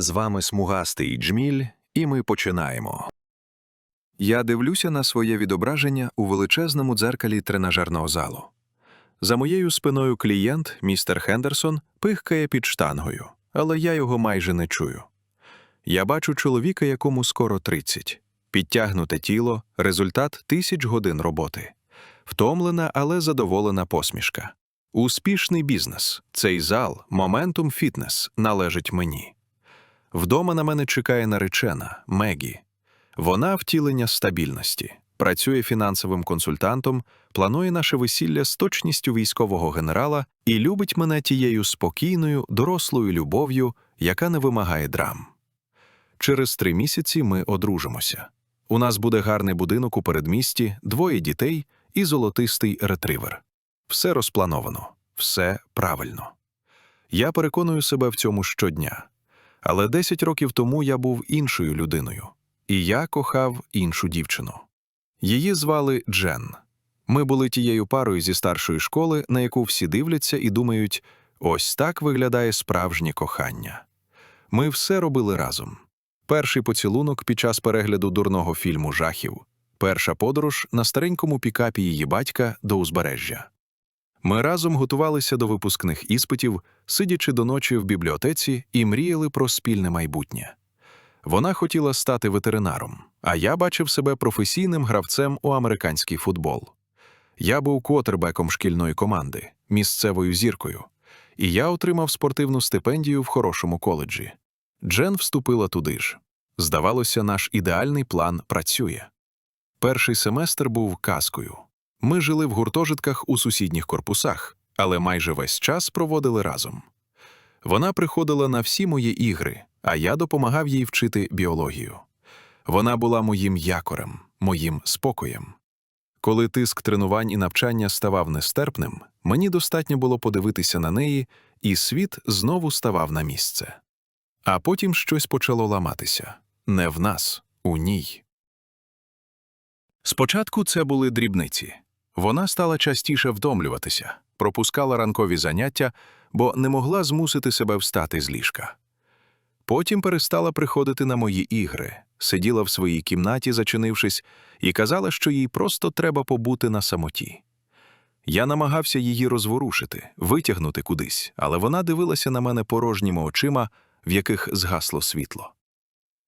З вами смугастий джміль, і ми починаємо. Я дивлюся на своє відображення у величезному дзеркалі тренажерного залу. За моєю спиною клієнт, містер Хендерсон, пихкає під штангою, але я його майже не чую. Я бачу чоловіка, якому скоро 30. Підтягнуте тіло, результат тисяч годин роботи. Втомлена, але задоволена посмішка. Успішний бізнес, цей зал, моментум фітнес належить мені. Вдома на мене чекає наречена Мегі. Вона втілення стабільності, працює фінансовим консультантом, планує наше весілля з точністю військового генерала і любить мене тією спокійною, дорослою любов'ю, яка не вимагає драм. Через три місяці ми одружимося. У нас буде гарний будинок у передмісті, двоє дітей і золотистий ретривер. Все розплановано, все правильно. Я переконую себе в цьому щодня. Але 10 років тому я був іншою людиною, і я кохав іншу дівчину. Її звали Джен. Ми були тією парою зі старшої школи, на яку всі дивляться і думають, ось так виглядає справжнє кохання. Ми все робили разом. Перший поцілунок під час перегляду дурного фільму жахів, перша подорож на старенькому пікапі її батька до узбережжя. Ми разом готувалися до випускних іспитів, сидячи до ночі в бібліотеці і мріяли про спільне майбутнє. Вона хотіла стати ветеринаром, а я бачив себе професійним гравцем у американський футбол. Я був квотербеком шкільної команди, місцевою зіркою, і я отримав спортивну стипендію в хорошому коледжі. Джен вступила туди ж. Здавалося, наш ідеальний план працює. Перший семестр був казкою. Ми жили в гуртожитках у сусідніх корпусах, але майже весь час проводили разом. Вона приходила на всі мої ігри, а я допомагав їй вчити біологію. Вона була моїм якорем, моїм спокоєм. Коли тиск тренувань і навчання ставав нестерпним, мені достатньо було подивитися на неї, і світ знову ставав на місце. А потім щось почало ламатися не в нас, у ній. Спочатку це були дрібниці. Вона стала частіше вдомлюватися, пропускала ранкові заняття, бо не могла змусити себе встати з ліжка. Потім перестала приходити на мої ігри, сиділа в своїй кімнаті, зачинившись, і казала, що їй просто треба побути на самоті. Я намагався її розворушити, витягнути кудись, але вона дивилася на мене порожніми очима, в яких згасло світло.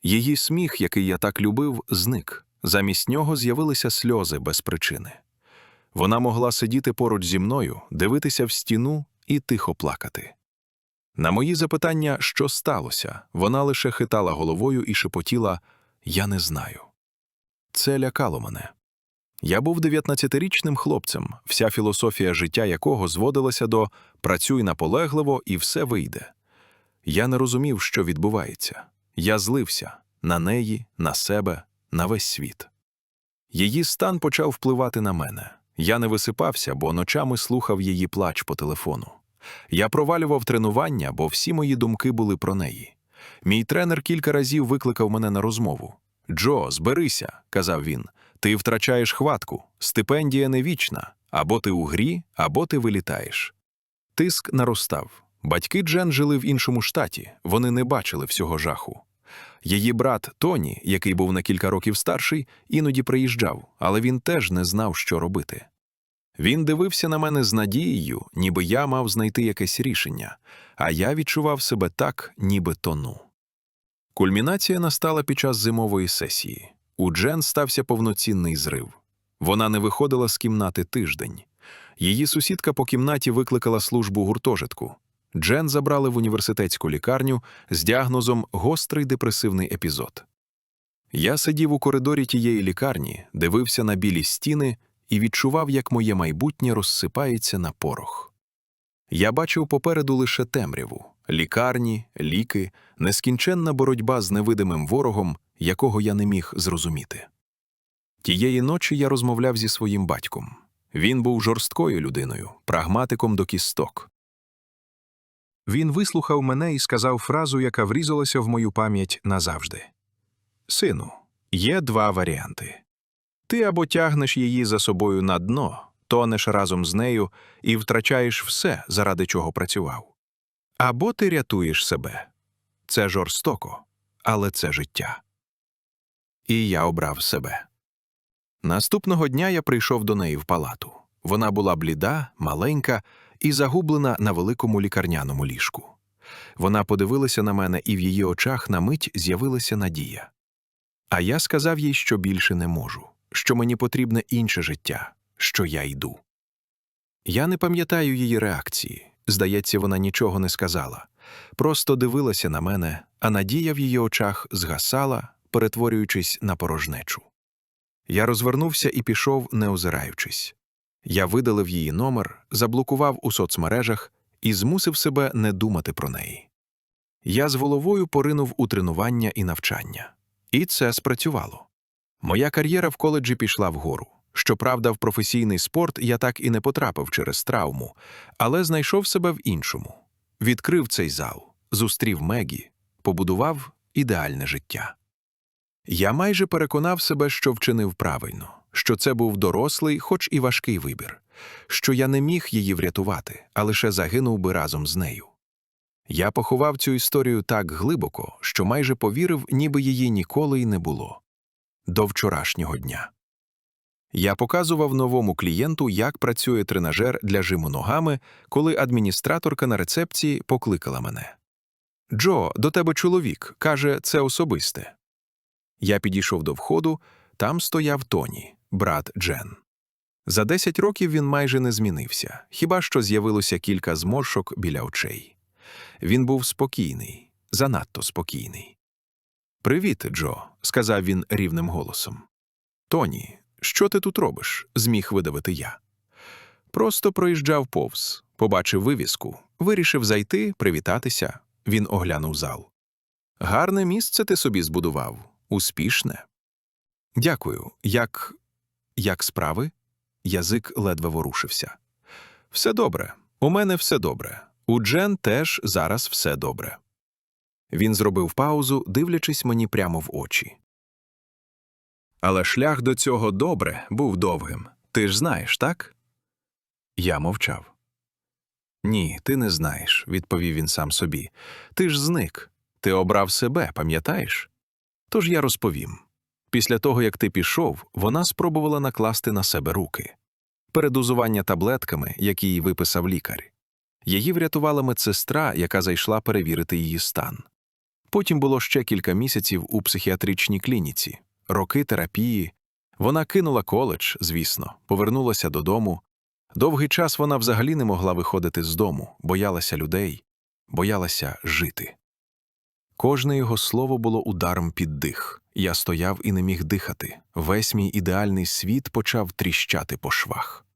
Її сміх, який я так любив, зник. Замість нього з'явилися сльози без причини. Вона могла сидіти поруч зі мною, дивитися в стіну і тихо плакати. На мої запитання, що сталося, вона лише хитала головою і шепотіла Я не знаю. Це лякало мене. Я був 19-річним хлопцем, вся філософія життя якого зводилася до працюй наполегливо і все вийде. Я не розумів, що відбувається. Я злився на неї, на себе, на весь світ. Її стан почав впливати на мене. Я не висипався, бо ночами слухав її плач по телефону. Я провалював тренування, бо всі мої думки були про неї. Мій тренер кілька разів викликав мене на розмову. Джо, зберися, казав він. Ти втрачаєш хватку, стипендія не вічна. Або ти у грі, або ти вилітаєш. Тиск наростав. Батьки Джен жили в іншому штаті, вони не бачили всього жаху. Її брат Тоні, який був на кілька років старший, іноді приїжджав, але він теж не знав, що робити. Він дивився на мене з надією, ніби я мав знайти якесь рішення, а я відчував себе так, ніби тону. Кульмінація настала під час зимової сесії. У Джен стався повноцінний зрив. Вона не виходила з кімнати тиждень. Її сусідка по кімнаті викликала службу гуртожитку. Джен забрали в університетську лікарню з діагнозом гострий депресивний епізод. Я сидів у коридорі тієї лікарні, дивився на білі стіни і відчував, як моє майбутнє розсипається на порох. Я бачив попереду лише темряву лікарні, ліки, нескінченна боротьба з невидимим ворогом, якого я не міг зрозуміти. Тієї ночі я розмовляв зі своїм батьком. Він був жорсткою людиною, прагматиком до кісток. Він вислухав мене і сказав фразу, яка врізалася в мою пам'ять назавжди. Сину, є два варіанти. Ти або тягнеш її за собою на дно, тонеш разом з нею і втрачаєш все, заради чого працював. Або ти рятуєш себе. Це жорстоко, але це життя. І я обрав себе. Наступного дня я прийшов до неї в палату. Вона була бліда, маленька і загублена на великому лікарняному ліжку. Вона подивилася на мене, і в її очах на мить з'явилася надія. А я сказав їй, що більше не можу, що мені потрібне інше життя, що я йду. Я не пам'ятаю її реакції. Здається, вона нічого не сказала. Просто дивилася на мене, а надія в її очах згасала, перетворюючись на порожнечу. Я розвернувся і пішов, не озираючись. Я видалив її номер, заблокував у соцмережах і змусив себе не думати про неї. Я з головою поринув у тренування і навчання. І це спрацювало. Моя кар'єра в коледжі пішла вгору. Щоправда, в професійний спорт я так і не потрапив через травму, але знайшов себе в іншому. Відкрив цей зал, зустрів Мегі, побудував ідеальне життя. Я майже переконав себе, що вчинив правильно, що це був дорослий, хоч і важкий вибір, що я не міг її врятувати, а лише загинув би разом з нею. Я поховав цю історію так глибоко, що майже повірив, ніби її ніколи й не було. До вчорашнього дня. Я показував новому клієнту, як працює тренажер для жиму ногами, коли адміністраторка на рецепції покликала мене. Джо, до тебе чоловік, каже, це особисте. Я підійшов до входу, там стояв Тоні, брат Джен. За 10 років він майже не змінився, хіба що з'явилося кілька зморшок біля очей. Він був спокійний, занадто спокійний. Привіт, Джо, сказав він рівним голосом. Тоні, що ти тут робиш? зміг видавити я. Просто проїжджав повз, побачив вивіску, вирішив зайти, привітатися. Він оглянув зал. Гарне місце ти собі збудував, успішне. Дякую. Як. Як справи? Язик ледве ворушився. Все добре. У мене все добре. У Джен теж зараз все добре. Він зробив паузу, дивлячись мені прямо в очі. Але шлях до цього добре був довгим. Ти ж знаєш, так? Я мовчав. Ні, ти не знаєш, відповів він сам собі. Ти ж зник. Ти обрав себе, пам'ятаєш? Тож я розповім. Після того, як ти пішов, вона спробувала накласти на себе руки. Передозування таблетками, які їй виписав лікар. Її врятувала медсестра, яка зайшла перевірити її стан. Потім було ще кілька місяців у психіатричній клініці, роки терапії. Вона кинула коледж, звісно, повернулася додому. Довгий час вона взагалі не могла виходити з дому, боялася людей, боялася жити. Кожне його слово було ударом під дих. Я стояв і не міг дихати. Весь мій ідеальний світ почав тріщати по швах.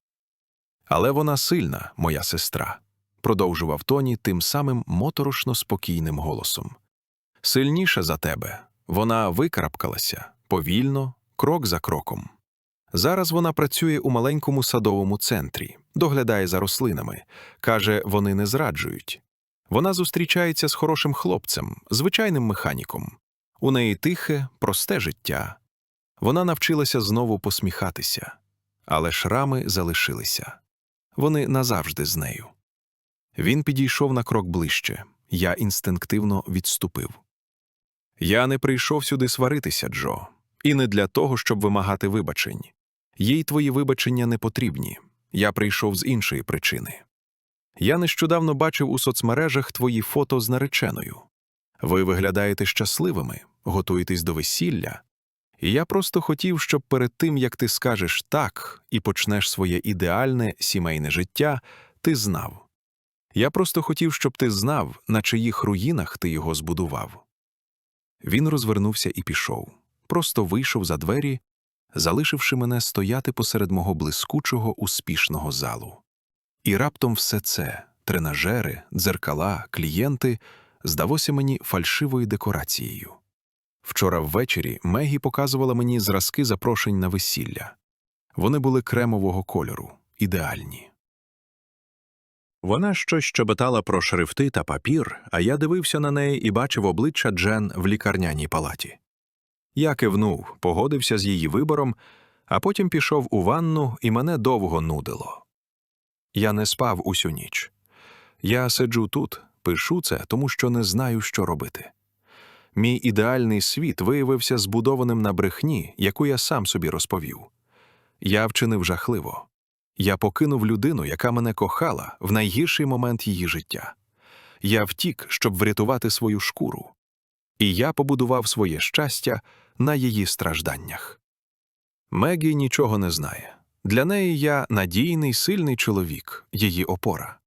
Але вона сильна, моя сестра, продовжував Тоні тим самим моторошно спокійним голосом. Сильніша за тебе. Вона викарабкалася повільно, крок за кроком. Зараз вона працює у маленькому садовому центрі, доглядає за рослинами, каже, вони не зраджують. Вона зустрічається з хорошим хлопцем, звичайним механіком. У неї тихе, просте життя. Вона навчилася знову посміхатися, але шрами залишилися. Вони назавжди з нею. Він підійшов на крок ближче. Я інстинктивно відступив. Я не прийшов сюди сваритися, Джо, і не для того, щоб вимагати вибачень. Їй твої вибачення не потрібні. Я прийшов з іншої причини. Я нещодавно бачив у соцмережах твої фото з нареченою. Ви виглядаєте щасливими, готуєтесь до весілля. І я просто хотів, щоб перед тим, як ти скажеш так і почнеш своє ідеальне сімейне життя, ти знав. Я просто хотів, щоб ти знав, на чиїх руїнах ти його збудував. Він розвернувся і пішов, просто вийшов за двері, залишивши мене стояти посеред мого блискучого успішного залу. І раптом все це тренажери, дзеркала, клієнти здалося мені фальшивою декорацією. Вчора ввечері Мегі показувала мені зразки запрошень на весілля. Вони були кремового кольору, ідеальні. Вона щось щебетала про шрифти та папір, а я дивився на неї і бачив обличчя Джен в лікарняній палаті. Я кивнув, погодився з її вибором, а потім пішов у ванну, і мене довго нудило. Я не спав усю ніч. Я сиджу тут, пишу це, тому що не знаю, що робити. Мій ідеальний світ виявився збудованим на брехні, яку я сам собі розповів. Я вчинив жахливо. Я покинув людину, яка мене кохала в найгірший момент її життя. Я втік, щоб врятувати свою шкуру. І я побудував своє щастя на її стражданнях. Мегі нічого не знає. Для неї я надійний, сильний чоловік, її опора.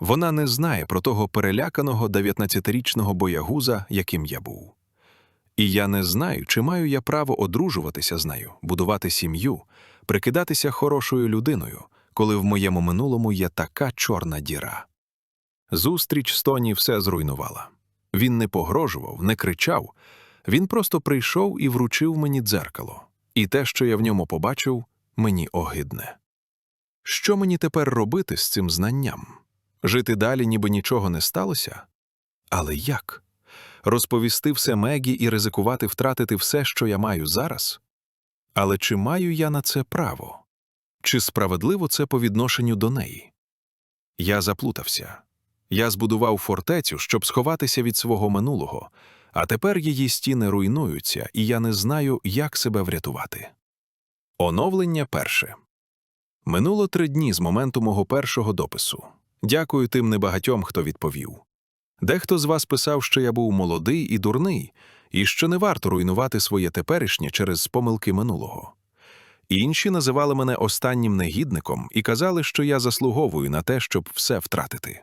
Вона не знає про того переляканого 19-річного боягуза, яким я був. І я не знаю, чи маю я право одружуватися з нею, будувати сім'ю, прикидатися хорошою людиною, коли в моєму минулому є така чорна діра. Зустріч з Тоні все зруйнувала. Він не погрожував, не кричав, він просто прийшов і вручив мені дзеркало, і те, що я в ньому побачив, мені огидне. Що мені тепер робити з цим знанням? Жити далі, ніби нічого не сталося? Але як? Розповісти все Мегі і ризикувати втратити все, що я маю зараз? Але чи маю я на це право? Чи справедливо це по відношенню до неї? Я заплутався. Я збудував фортецю, щоб сховатися від свого минулого, а тепер її стіни руйнуються, і я не знаю, як себе врятувати. Оновлення перше. Минуло три дні з моменту мого першого допису. Дякую тим небагатьом, хто відповів. Дехто з вас писав, що я був молодий і дурний, і що не варто руйнувати своє теперішнє через помилки минулого. Інші називали мене останнім негідником і казали, що я заслуговую на те, щоб все втратити.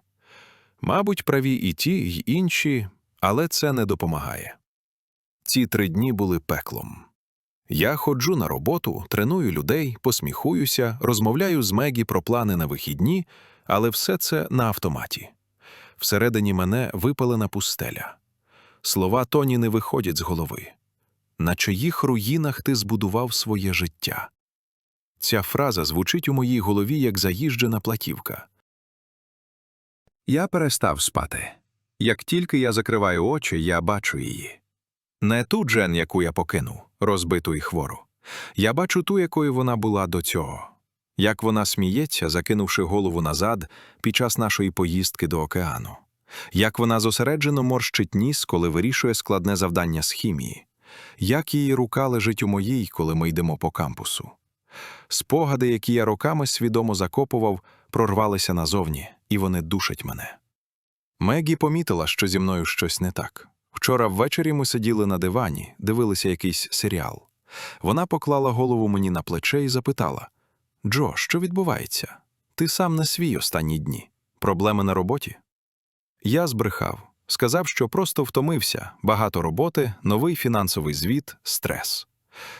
Мабуть, праві і ті, й інші, але це не допомагає. Ці три дні були пеклом. Я ходжу на роботу, треную людей, посміхуюся, розмовляю з Мегі про плани на вихідні, але все це на автоматі. Всередині мене випалена пустеля. Слова Тоні не виходять з голови. На чиїх руїнах ти збудував своє життя? Ця фраза звучить у моїй голові як заїжджена платівка. Я перестав спати. Як тільки я закриваю очі, я бачу її. Не ту Джен, яку я покинув, розбиту і хвору. Я бачу ту, якою вона була до цього. Як вона сміється, закинувши голову назад під час нашої поїздки до океану. Як вона зосереджено морщить ніс, коли вирішує складне завдання з хімії. Як її рука лежить у моїй, коли ми йдемо по кампусу. Спогади, які я роками свідомо закопував, прорвалися назовні, і вони душать мене. Мегі помітила, що зі мною щось не так. Вчора ввечері ми сиділи на дивані, дивилися якийсь серіал. Вона поклала голову мені на плече і запитала: Джо, що відбувається? Ти сам не свій останні дні. Проблеми на роботі? Я збрехав, сказав, що просто втомився, багато роботи, новий фінансовий звіт, стрес.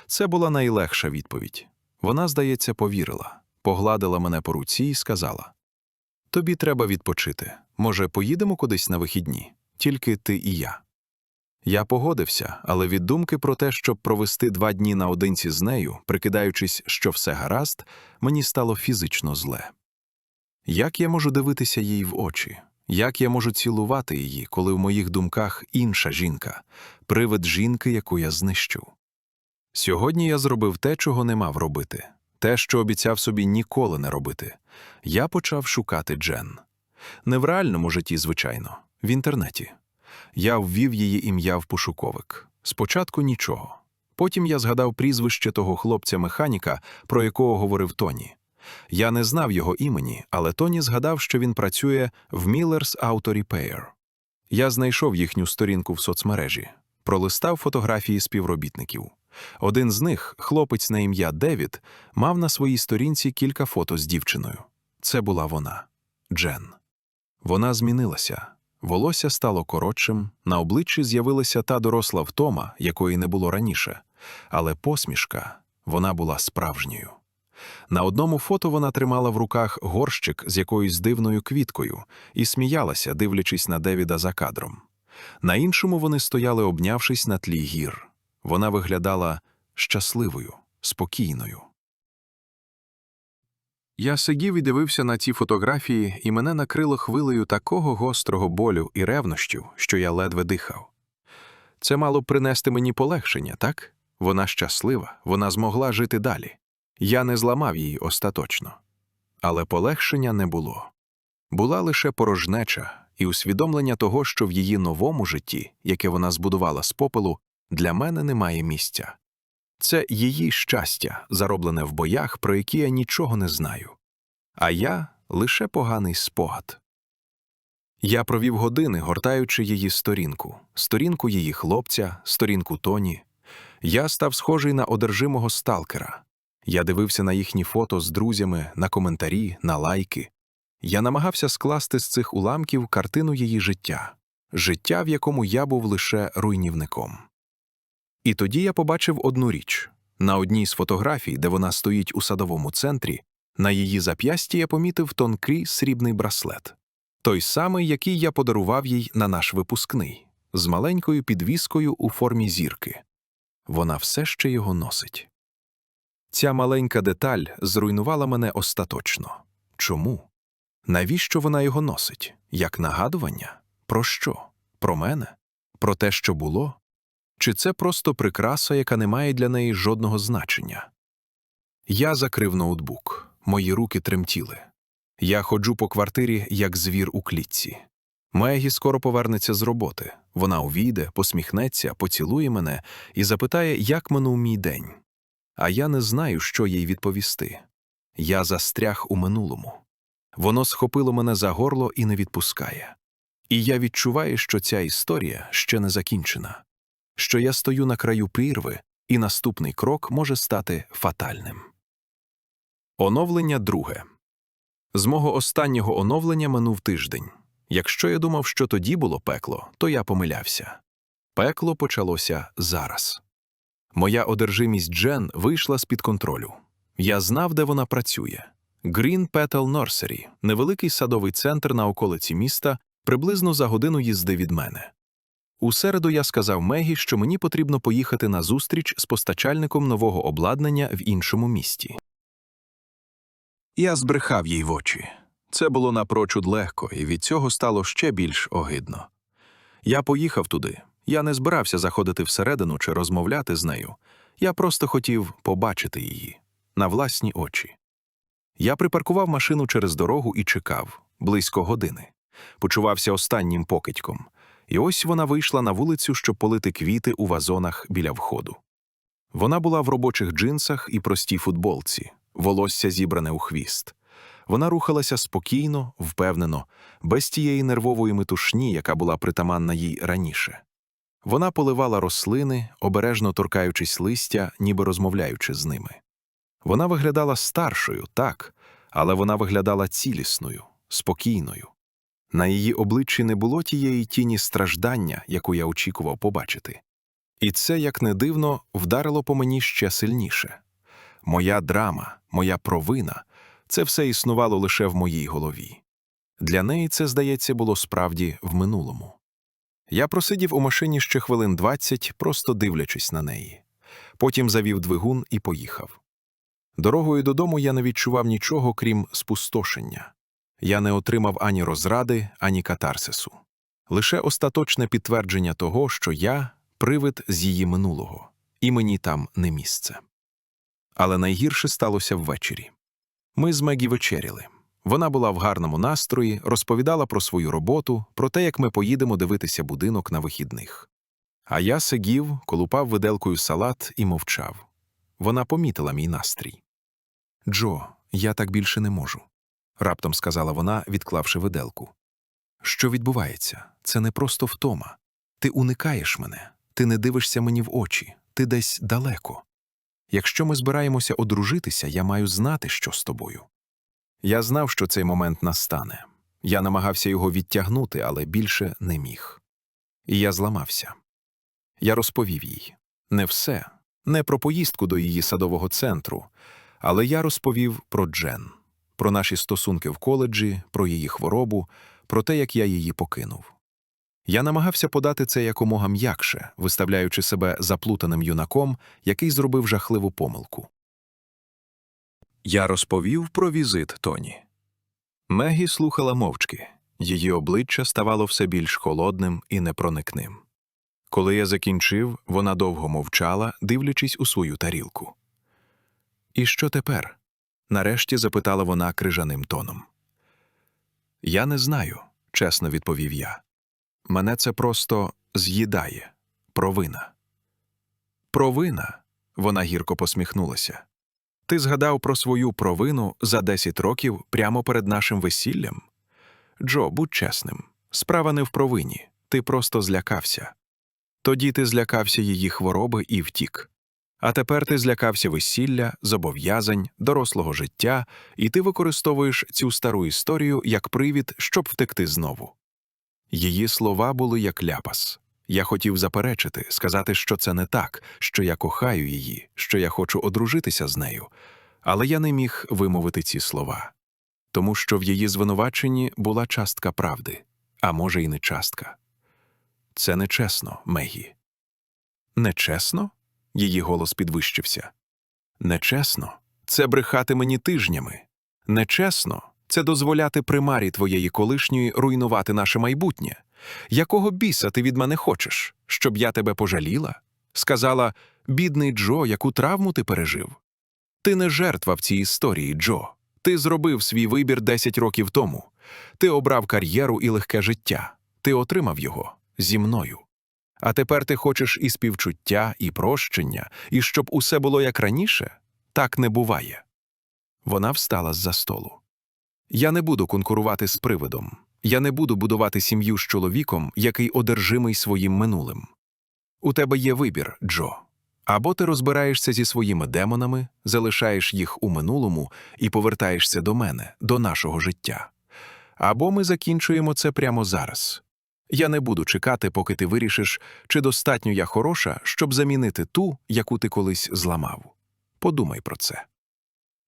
Це була найлегша відповідь. Вона, здається, повірила, погладила мене по руці і сказала: Тобі треба відпочити. Може, поїдемо кудись на вихідні, тільки ти і я. Я погодився, але від думки про те, щоб провести два дні наодинці з нею, прикидаючись, що все гаразд, мені стало фізично зле. Як я можу дивитися їй в очі? Як я можу цілувати її, коли в моїх думках інша жінка, привид жінки, яку я знищу? Сьогодні я зробив те, чого не мав робити, те, що обіцяв собі ніколи не робити. Я почав шукати Джен. Не в реальному житті, звичайно, в інтернеті. Я ввів її ім'я в пошуковик. Спочатку нічого. Потім я згадав прізвище того хлопця-механіка, про якого говорив Тоні. Я не знав його імені, але Тоні згадав, що він працює в Miller's Auto Repair. Я знайшов їхню сторінку в соцмережі, пролистав фотографії співробітників. Один з них, хлопець на ім'я Девід, мав на своїй сторінці кілька фото з дівчиною. Це була вона, Джен. Вона змінилася. Волосся стало коротшим, на обличчі з'явилася та доросла втома, якої не було раніше, але посмішка вона була справжньою. На одному фото вона тримала в руках горщик з якоюсь дивною квіткою і сміялася, дивлячись на Девіда за кадром. На іншому вони стояли, обнявшись на тлі гір. Вона виглядала щасливою, спокійною. Я сидів і дивився на ці фотографії, і мене накрило хвилею такого гострого болю і ревнощів, що я ледве дихав. Це мало б принести мені полегшення, так? Вона щаслива, вона змогла жити далі. Я не зламав її остаточно. Але полегшення не було. Була лише порожнеча, і усвідомлення того, що в її новому житті, яке вона збудувала з попелу, для мене немає місця. Це її щастя, зароблене в боях, про які я нічого не знаю. А я лише поганий спогад. Я провів години, гортаючи її сторінку, сторінку її хлопця, сторінку Тоні. Я став схожий на одержимого сталкера. Я дивився на їхні фото з друзями, на коментарі, на лайки. Я намагався скласти з цих уламків картину її життя, життя, в якому я був лише руйнівником. І тоді я побачив одну річ на одній з фотографій, де вона стоїть у садовому центрі, на її зап'ясті я помітив тонкий срібний браслет, той самий, який я подарував їй на наш випускний, з маленькою підвіскою у формі зірки. Вона все ще його носить. Ця маленька деталь зруйнувала мене остаточно. Чому? Навіщо вона його носить? Як нагадування? Про що? Про мене? Про те, що було? Чи це просто прикраса, яка не має для неї жодного значення? Я закрив ноутбук, мої руки тремтіли. Я ходжу по квартирі, як звір у клітці. Мегі скоро повернеться з роботи. Вона увійде, посміхнеться, поцілує мене і запитає, як минув мій день. А я не знаю, що їй відповісти. Я застряг у минулому. Воно схопило мене за горло і не відпускає. І я відчуваю, що ця історія ще не закінчена, що я стою на краю прірви, і наступний крок може стати фатальним. Оновлення друге. З мого останнього оновлення минув тиждень. Якщо я думав, що тоді було пекло, то я помилявся. Пекло почалося зараз. Моя одержимість Джен вийшла з-під контролю. Я знав, де вона працює. Green Petal Nursery – невеликий садовий центр на околиці міста, приблизно за годину їзди від мене. У середу я сказав Мегі, що мені потрібно поїхати на зустріч з постачальником нового обладнання в іншому місті. Я збрехав їй в очі. Це було напрочуд легко, і від цього стало ще більш огидно. Я поїхав туди. Я не збирався заходити всередину чи розмовляти з нею. Я просто хотів побачити її на власні очі. Я припаркував машину через дорогу і чекав близько години. Почувався останнім покидьком. І ось вона вийшла на вулицю, щоб полити квіти у вазонах біля входу. Вона була в робочих джинсах і простій футболці, волосся зібране у хвіст. Вона рухалася спокійно, впевнено, без тієї нервової метушні, яка була притаманна їй раніше. Вона поливала рослини, обережно торкаючись листя, ніби розмовляючи з ними. Вона виглядала старшою, так, але вона виглядала цілісною, спокійною. На її обличчі не було тієї тіні страждання, яку я очікував побачити. І це, як не дивно, вдарило по мені ще сильніше. Моя драма, моя провина це все існувало лише в моїй голові. Для неї це, здається, було справді в минулому. Я просидів у машині ще хвилин двадцять, просто дивлячись на неї. Потім завів двигун і поїхав. Дорогою додому я не відчував нічого, крім спустошення. Я не отримав ані розради, ані катарсису. Лише остаточне підтвердження того, що я привид з її минулого, і мені там не місце. Але найгірше сталося ввечері. Ми з Мегі вечеряли. Вона була в гарному настрої, розповідала про свою роботу, про те, як ми поїдемо дивитися будинок на вихідних. А я сидів, колупав виделкою салат і мовчав. Вона помітила мій настрій. Джо, я так більше не можу, раптом сказала вона, відклавши виделку. Що відбувається? Це не просто втома. Ти уникаєш мене, ти не дивишся мені в очі, ти десь далеко. Якщо ми збираємося одружитися, я маю знати, що з тобою. Я знав, що цей момент настане. Я намагався його відтягнути, але більше не міг. І я зламався. Я розповів їй не все, не про поїздку до її садового центру, але я розповів про Джен, про наші стосунки в коледжі, про її хворобу, про те, як я її покинув. Я намагався подати це якомога м'якше, виставляючи себе заплутаним юнаком, який зробив жахливу помилку. Я розповів про візит Тоні. Мегі слухала мовчки, її обличчя ставало все більш холодним і непроникним. Коли я закінчив, вона довго мовчала, дивлячись у свою тарілку. І що тепер? Нарешті запитала вона крижаним тоном. Я не знаю, чесно відповів я. Мене це просто з'їдає. Провина. Провина. Вона гірко посміхнулася. Ти згадав про свою провину за 10 років прямо перед нашим весіллям? Джо, будь чесним. Справа не в провині, ти просто злякався. Тоді ти злякався її хвороби і втік. А тепер ти злякався весілля, зобов'язань, дорослого життя, і ти використовуєш цю стару історію як привід, щоб втекти знову. Її слова були як ляпас. Я хотів заперечити, сказати, що це не так, що я кохаю її, що я хочу одружитися з нею, але я не міг вимовити ці слова, тому що в її звинуваченні була частка правди, а може, й не частка. Це нечесно, Мегі. Нечесно? Її голос підвищився. Нечесно це брехати мені тижнями. Нечесно це дозволяти примарі твоєї колишньої руйнувати наше майбутнє. Якого біса ти від мене хочеш? Щоб я тебе пожаліла? Сказала, бідний Джо, яку травму ти пережив? Ти не жертва в цій історії, Джо. Ти зробив свій вибір 10 років тому. Ти обрав кар'єру і легке життя. Ти отримав його зі мною. А тепер ти хочеш і співчуття, і прощення, і щоб усе було як раніше? Так не буває. Вона встала з-за столу. Я не буду конкурувати з привидом. Я не буду будувати сім'ю з чоловіком, який одержимий своїм минулим. У тебе є вибір, Джо. Або ти розбираєшся зі своїми демонами, залишаєш їх у минулому і повертаєшся до мене, до нашого життя. Або ми закінчуємо це прямо зараз. Я не буду чекати, поки ти вирішиш, чи достатньо я хороша, щоб замінити ту, яку ти колись зламав. Подумай про це.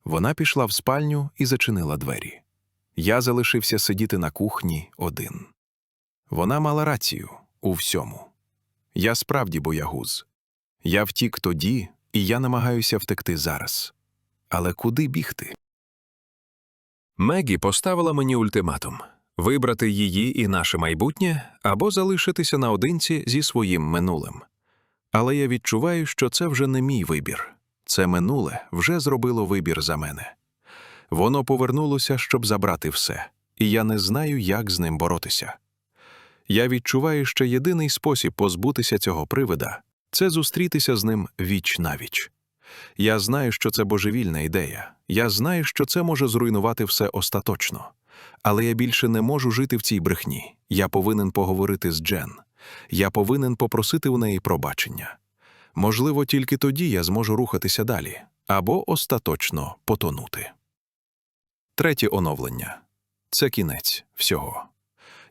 Вона пішла в спальню і зачинила двері. Я залишився сидіти на кухні один. Вона мала рацію у всьому. Я справді боягуз. Я втік тоді, і я намагаюся втекти зараз. Але куди бігти? Мегі поставила мені ультиматум вибрати її і наше майбутнє або залишитися наодинці зі своїм минулим. Але я відчуваю, що це вже не мій вибір. Це минуле вже зробило вибір за мене. Воно повернулося, щоб забрати все, і я не знаю, як з ним боротися. Я відчуваю, що єдиний спосіб позбутися цього привида це зустрітися з ним віч навіч. Я знаю, що це божевільна ідея, я знаю, що це може зруйнувати все остаточно. Але я більше не можу жити в цій брехні. Я повинен поговорити з Джен. Я повинен попросити у неї пробачення. Можливо, тільки тоді я зможу рухатися далі або остаточно потонути. Третє оновлення це кінець всього.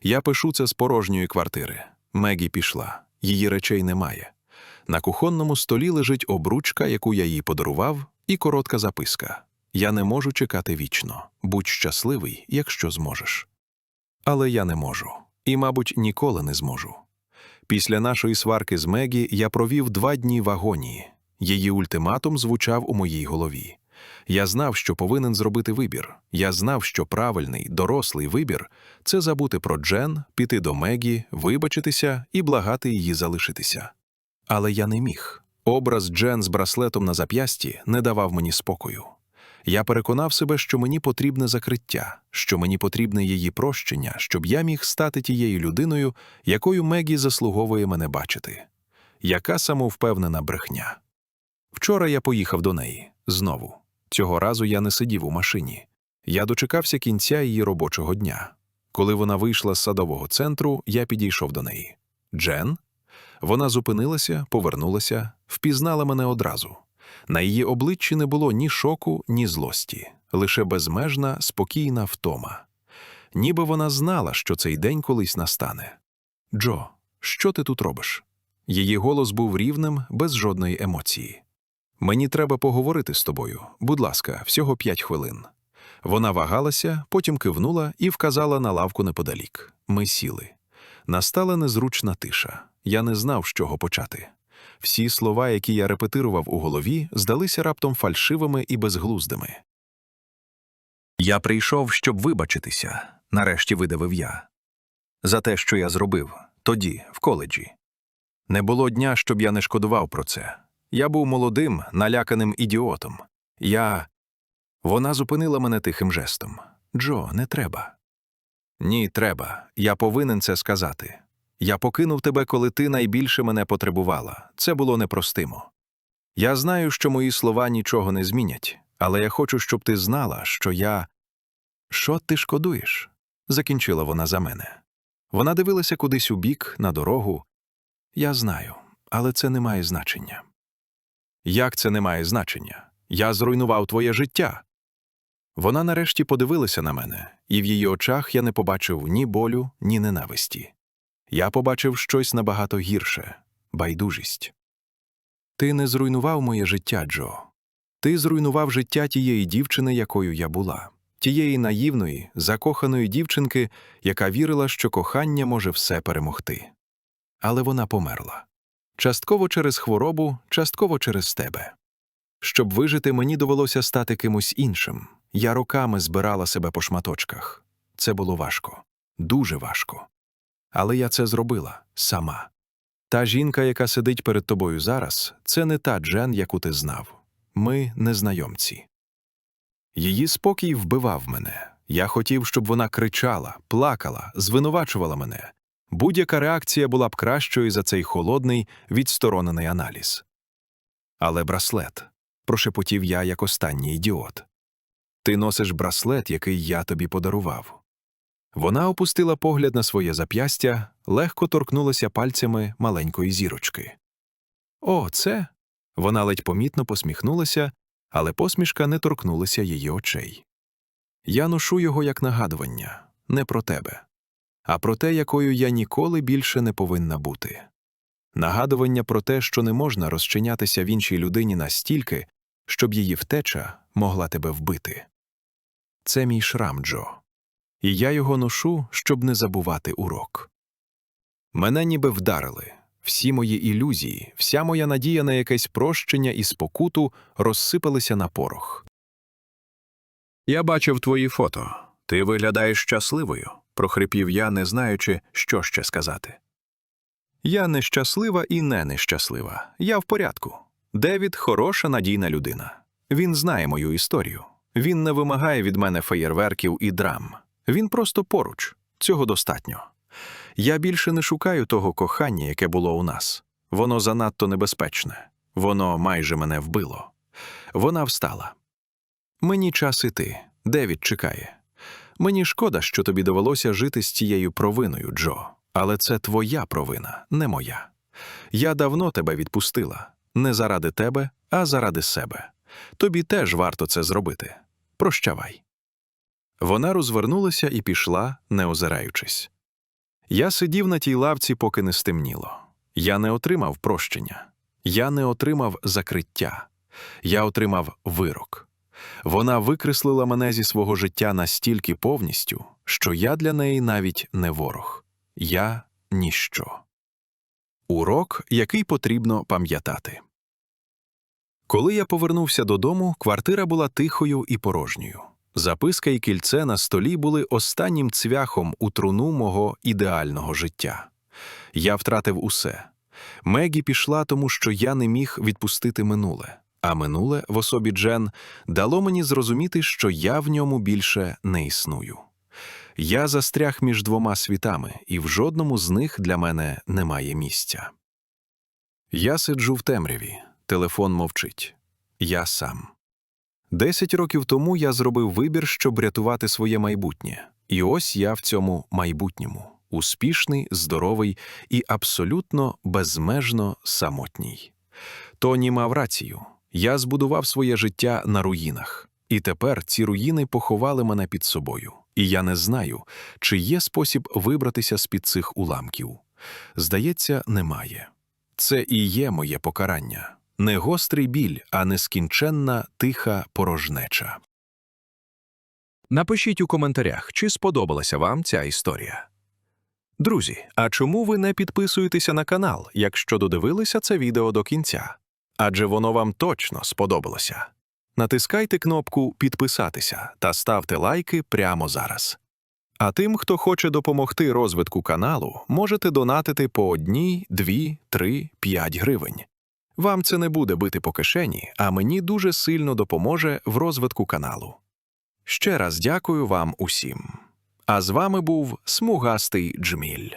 Я пишу це з порожньої квартири. Мегі пішла, її речей немає. На кухонному столі лежить обручка, яку я їй подарував, і коротка записка. Я не можу чекати вічно. Будь щасливий, якщо зможеш. Але я не можу, і, мабуть, ніколи не зможу. Після нашої сварки з Мегі я провів два дні в агонії. Її ультиматум звучав у моїй голові. Я знав, що повинен зробити вибір. Я знав, що правильний, дорослий вибір це забути про Джен, піти до Мегі, вибачитися і благати її залишитися. Але я не міг. Образ Джен з браслетом на зап'ясті не давав мені спокою. Я переконав себе, що мені потрібне закриття, що мені потрібне її прощення, щоб я міг стати тією людиною, якою Мегі заслуговує мене бачити. Яка самовпевнена брехня. Вчора я поїхав до неї знову. Цього разу я не сидів у машині. Я дочекався кінця її робочого дня. Коли вона вийшла з садового центру, я підійшов до неї. Джен? Вона зупинилася, повернулася, впізнала мене одразу. На її обличчі не було ні шоку, ні злості, лише безмежна, спокійна втома. Ніби вона знала, що цей день колись настане. Джо, що ти тут робиш? Її голос був рівним, без жодної емоції. Мені треба поговорити з тобою. Будь ласка, всього п'ять хвилин. Вона вагалася, потім кивнула і вказала на лавку неподалік. Ми сіли. Настала незручна тиша. Я не знав, з чого почати. Всі слова, які я репетирував у голові, здалися раптом фальшивими і безглуздими. Я прийшов, щоб вибачитися, нарешті видавив я. За те, що я зробив тоді, в коледжі. Не було дня, щоб я не шкодував про це. Я був молодим, наляканим ідіотом. Я. Вона зупинила мене тихим жестом. Джо, не треба. Ні, треба. Я повинен це сказати. Я покинув тебе, коли ти найбільше мене потребувала. Це було непростимо. Я знаю, що мої слова нічого не змінять, але я хочу, щоб ти знала, що я. Що ти шкодуєш? закінчила вона за мене. Вона дивилася кудись у бік, на дорогу. Я знаю, але це не має значення. Як це не має значення? Я зруйнував твоє життя. Вона нарешті подивилася на мене, і в її очах я не побачив ні болю, ні ненависті. Я побачив щось набагато гірше байдужість. Ти не зруйнував моє життя, Джо. Ти зруйнував життя тієї дівчини, якою я була, тієї наївної, закоханої дівчинки, яка вірила, що кохання може все перемогти. Але вона померла. Частково через хворобу, частково через тебе. Щоб вижити, мені довелося стати кимось іншим. Я роками збирала себе по шматочках. Це було важко, дуже важко. Але я це зробила сама. Та жінка, яка сидить перед тобою зараз, це не та Джен, яку ти знав. Ми незнайомці. Її спокій вбивав мене. Я хотів, щоб вона кричала, плакала, звинувачувала мене. Будь-яка реакція була б кращою за цей холодний, відсторонений аналіз. Але браслет, прошепотів я як останній ідіот. Ти носиш браслет, який я тобі подарував. Вона опустила погляд на своє зап'ястя, легко торкнулася пальцями маленької зірочки. О, це. Вона ледь помітно посміхнулася, але посмішка не торкнулася її очей. Я ношу його як нагадування не про тебе, а про те, якою я ніколи більше не повинна бути. Нагадування про те, що не можна розчинятися в іншій людині настільки, щоб її втеча могла тебе вбити. Це мій шрам, Джо і я його ношу, щоб не забувати урок. Мене ніби вдарили, всі мої ілюзії, вся моя надія на якесь прощення і спокуту розсипалися на порох. Я бачив твої фото. Ти виглядаєш щасливою, прохрипів я, не знаючи, що ще сказати. Я нещаслива і не нещаслива. Я в порядку. Девід хороша надійна людина. Він знає мою історію. Він не вимагає від мене феєрверків і драм. Він просто поруч, цього достатньо. Я більше не шукаю того кохання, яке було у нас. Воно занадто небезпечне, воно майже мене вбило. Вона встала. Мені час іти. Девід чекає. Мені шкода, що тобі довелося жити з цією провиною, Джо, але це твоя провина, не моя. Я давно тебе відпустила не заради тебе, а заради себе. Тобі теж варто це зробити. Прощавай. Вона розвернулася і пішла, не озираючись. Я сидів на тій лавці, поки не стемніло. Я не отримав прощення, я не отримав закриття, я отримав вирок. Вона викреслила мене зі свого життя настільки повністю, що я для неї навіть не ворог, я ніщо. Урок, який потрібно пам'ятати. Коли я повернувся додому, квартира була тихою і порожньою. Записка і кільце на столі були останнім цвяхом у труну мого ідеального життя. Я втратив усе. Мегі пішла, тому що я не міг відпустити минуле, а минуле в особі Джен дало мені зрозуміти, що я в ньому більше не існую. Я застряг між двома світами, і в жодному з них для мене немає місця. Я сиджу в темряві, телефон мовчить. Я сам. Десять років тому я зробив вибір, щоб рятувати своє майбутнє, і ось я в цьому майбутньому успішний, здоровий і абсолютно безмежно самотній. Тоні мав рацію я збудував своє життя на руїнах, і тепер ці руїни поховали мене під собою, і я не знаю, чи є спосіб вибратися з під цих уламків. Здається, немає. Це і є моє покарання не гострий біль, а нескінченна тиха порожнеча. Напишіть у коментарях, чи сподобалася вам ця історія. Друзі, а чому ви не підписуєтеся на канал, якщо додивилися це відео до кінця? Адже воно вам точно сподобалося. Натискайте кнопку Підписатися та ставте лайки прямо зараз. А тим, хто хоче допомогти розвитку каналу, можете донатити по одній, дві, три, п'ять гривень. Вам це не буде бити по кишені, а мені дуже сильно допоможе в розвитку каналу. Ще раз дякую вам усім. А з вами був смугастий Джміль.